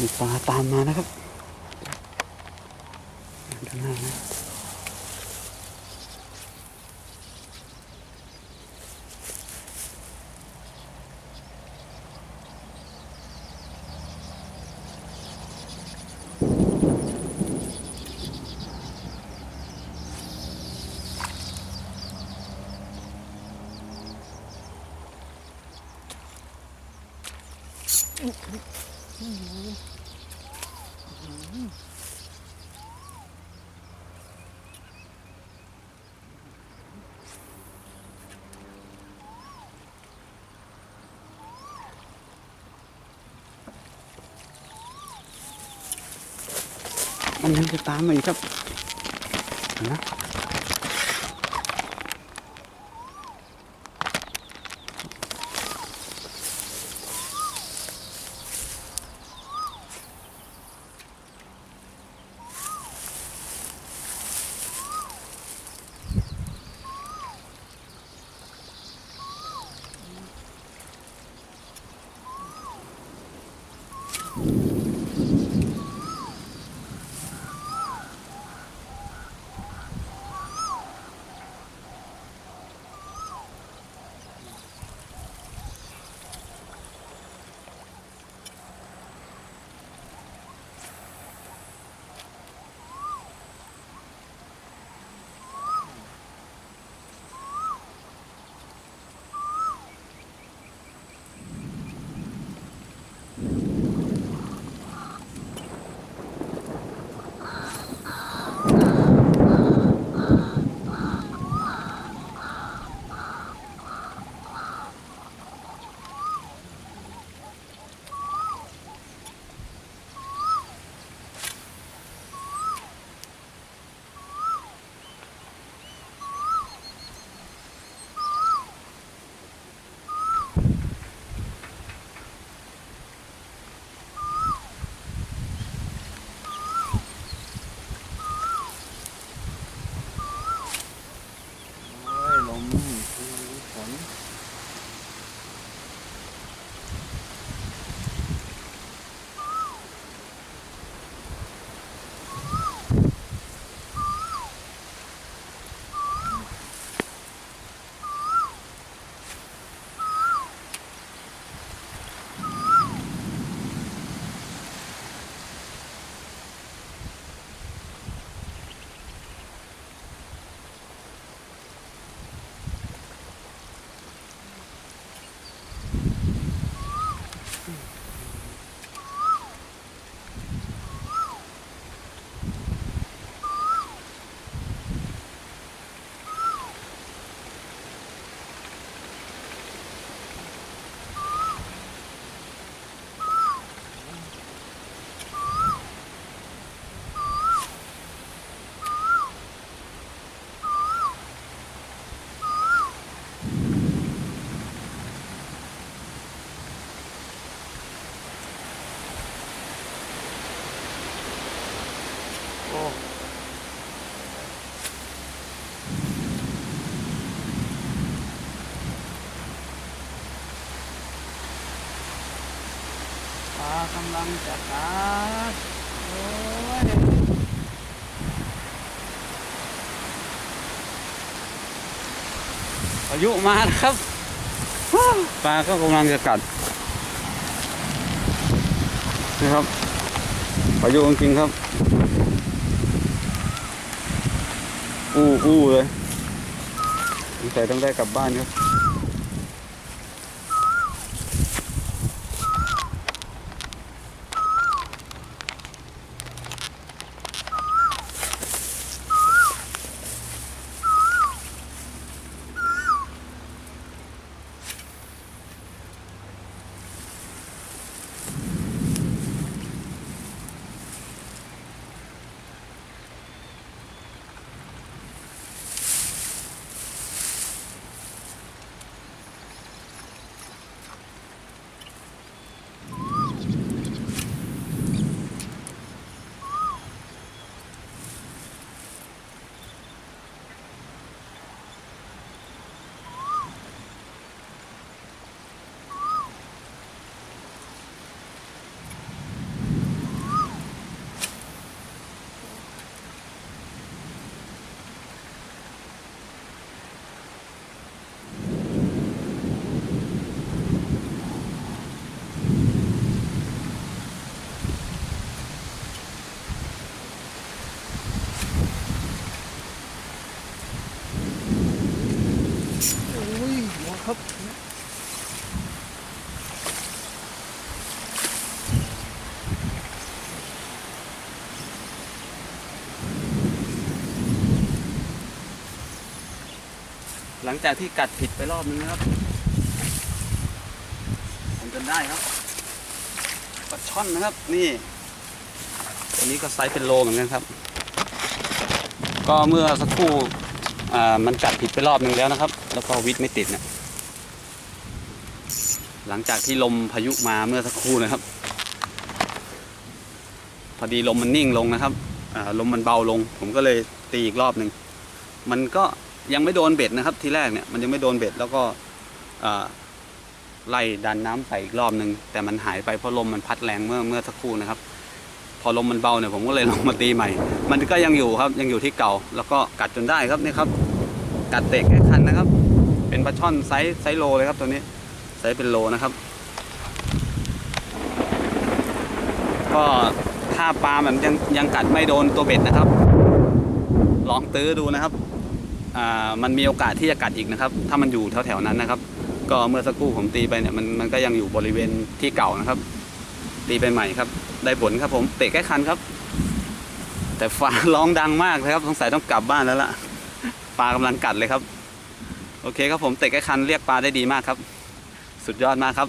มีปลาตามมานะครับด้านหน้านะ มันยังจะตามมาอีกครับนะ โอ้ปลากำลังจะกัดโอ้ยพายุมานะครับปลาก็กำลังจะกัดนะครับพายุจริงครับ อู้อู้เลยสงสัยต้องได้กลับบ้านครับ ครับหลังจากที่กัดผิดไปรอบนึงนะครับผมจนได้ครับปลาช่อนนะครับนี่ตัวนี้ก็ไซส์เป็นโลเหมือนกันครับ ก็เมื่อสักครู่มันกัดผิดไปรอบนึงแล้วนะครับ แล้วก็วิทย์ไม่ติดเนะ หลังจากที่ลมพายุมาเมื่อสักครู่นะครับ พอดีลมมันนิ่งลงนะครับลมมันเบาลง ผมก็เลยตีอีกรอบหนึ่งมันก็ยังไม่โดนเบ็ดนะครับ ทีแรกเนี่ยมันยังไม่โดนเบ็ดแล้วก็ไล่ดันน้ำใส่อีกรอบหนึ่งแต่มันหายไปเพราะลมมันพัดแรงเมื่อเมื่อสักครู่นะครับ พอลมมันเบาเนี่ยผมก็เลยลงมาตีใหม่ มันก็ยังอยู่ครับยังอยู่ที่เก่า แล้วก็กัดจนได้ครับนี่ครับ กัดเตะแค่คันนะครับ เป็นปลาช่อนไซส์ไซส์โลเลยครับตัวนี้ ไซส์เป็นโลนะครับ ก็ถ้าปลามันยังยังกัดไม่โดนตัวเบ็ดนะครับ ลองตื้อดูนะครับอ่ามันมีโอกาสที่จะกัดอีกนะครับ ถ้ามันอยู่แถวๆนั้นนะครับ ก็เมื่อสักครู่ผมตีไปเนี่ยมันมันก็ยังอยู่บริเวณที่เก่านะครับ ตีไปใหม่ครับ ได้ผลครับผมเตะแค่คันครับ แต่ฟ้าร้องดังมากเลยครับสงสัยต้องกลับบ้านแล้วล่ะปลากำลังกัดเลยครับ โอเคครับผมเตะแค่คันเรียกปลาได้ดีมากครับ สุดยอดมากครับ